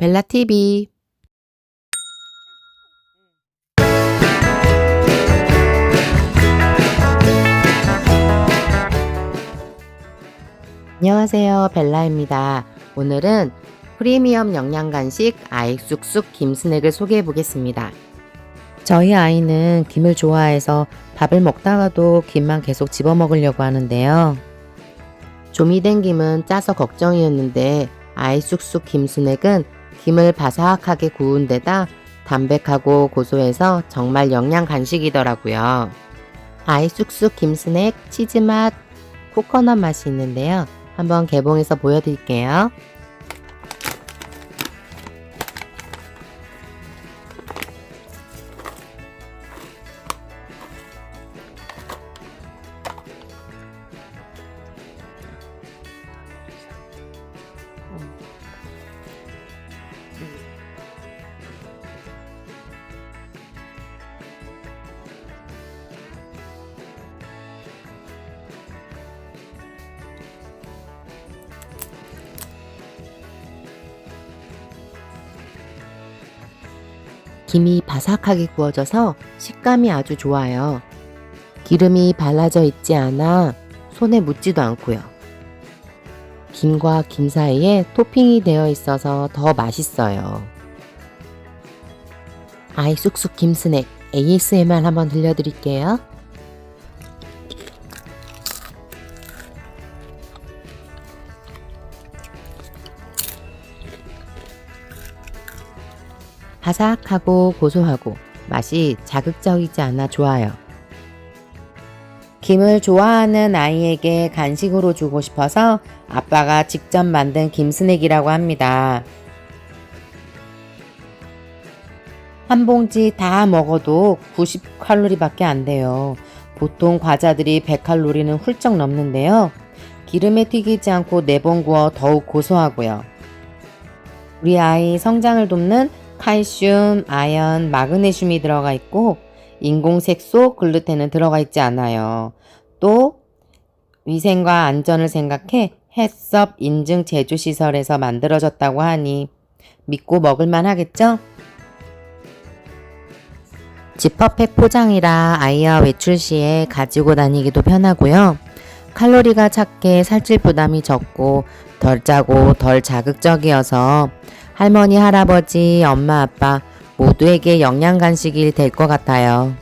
벨라TV 안녕하세요. 벨라입니다. 오늘은 프리미엄 영양 간식 아이 쑥쑥 김 스낵을 소개해 보겠습니다. 저희 아이는 김을 좋아해서 밥을 먹다가도 김만 계속 집어 먹으려고 하는데요. 조미된 김은 짜서 걱정이었는데 아이 쑥쑥 김 스낵은 김을 바삭하게 구운 데다 담백하고 고소해서 정말 영양 간식이더라고요. 아이 쑥쑥 김 스낵 치즈 맛, 코코넛 맛이 있는데요. 한번 개봉해서 보여드릴게요. 김이 바삭하게 구워져서 식감이 아주 좋아요. 기름이 발라져 있지 않아 손에 묻지도 않고요. 김과 김 사이에 토핑이 되어 있어서 더 맛있어요. 아이 쑥쑥 김 스낵 ASMR 한번 들려드릴게요. 바삭하고 고소하고 맛이 자극적이지 않아 좋아요. 김을 좋아하는 아이에게 간식으로 주고 싶어서 아빠가 직접 만든 김 스낵이라고 합니다. 한 봉지 다 먹어도 90칼로리밖에 안 돼요. 보통 과자들이 100칼로리는 훌쩍 넘는데요. 기름에 튀기지 않고 네 번 구워 더욱 고소하고요. 우리 아이 성장을 돕는 칼슘, 아연, 마그네슘이 들어가 있고 인공 색소, 글루텐은 들어가 있지 않아요. 또 위생과 안전을 생각해 햇섭 인증 제조 시설에서 만들어졌다고 하니 믿고 먹을만 하겠죠? 지퍼팩 포장이라 아이와 외출 시에 가지고 다니기도 편하고요. 칼로리가 작게 살찔 부담이 적고 덜 짜고 덜 자극적이어서 할머니, 할아버지, 엄마, 아빠 모두에게 영양 간식이 될 것 같아요.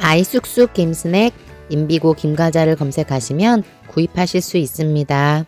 아이 쑥쑥 김 스낵 인비고 김과자를 검색하시면 구입하실 수 있습니다.